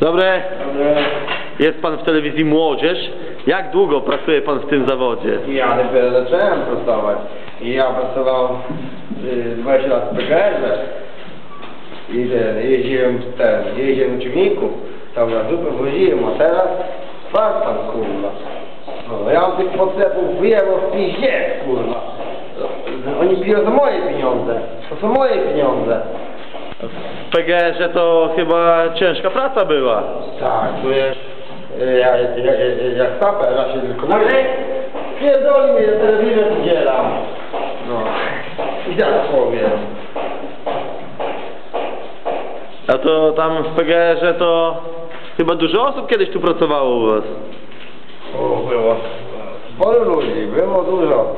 Dobry. Jest pan w telewizji Młodzież. Jak długo pracuje pan w tym zawodzie? Ja dopiero zacząłem pracować. I ja pracował y, 20 lat w PGR-ze. I ten, jeździłem ten, jeździłem w ciągniku. Tam na dupę woziłem, a teraz pan kurwa. No, ja mam tych podstępów wyjebał w piździe, kurwa. Oni piją za moje pieniądze. To są moje pieniądze. W PGR-ze to chyba ciężka praca była. Tak, tu jest... y, Ja, ja, ja, jak saper, ja się tylko mówię. Pierdoli mnie, telewizor udzielam. No. I tak powiem. A to tam w PGR-ze to chyba dużo osób kiedyś tu pracowało u was. O, było. Sporo ludzi, było dużo.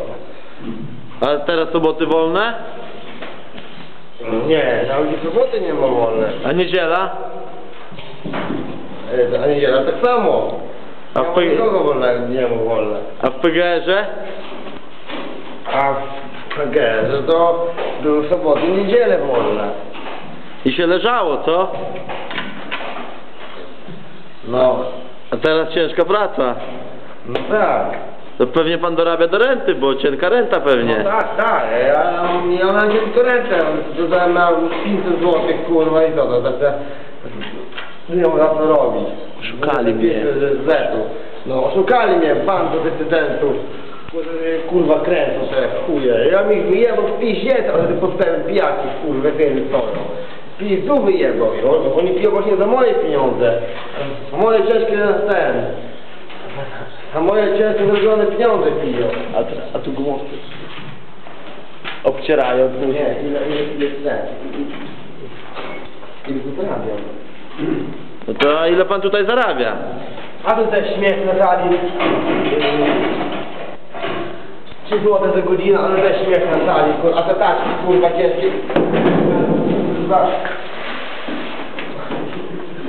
A teraz soboty wolne? Nie, na ludzi soboty nie ma wolne. A niedziela? E, A niedziela tak samo. A w nie ma nikogo wolnego, nie ma wolne. A w PGR-ze? A w PGR to były soboty niedziele wolne. I się leżało, co? No. A teraz ciężka praca. No tak. To pewnie pan dorabia do renty, bo cienka renta pewnie. No tak, tak. Ja, mam tylko rękę. Dodałem na 500 zł, kurwa i co to, to, to nie za co robić. Szukali mnie. Z zetu. No, oszukali mnie, bandu decydentów. Kur- Kurwa kręcą te chuje. Ja mi wyjebał w piździe, ale ty podstałem pijaki, kurwa, wiemy stoją. Pizdu wyjebał. Oni piją właśnie za moje pieniądze. A moje ciężkie na ten. A moje ciężko zarobione pieniądze piją. A, tu- a tu głosy. Obcierają. Nie, ile, ile, ile? Ile tu zarabiam? No to a ile pan tutaj zarabia? A tu też śmiech na sali. 3 złote za godzinę, ale też śmiech na sali. A te taczki kurwa ciężkie.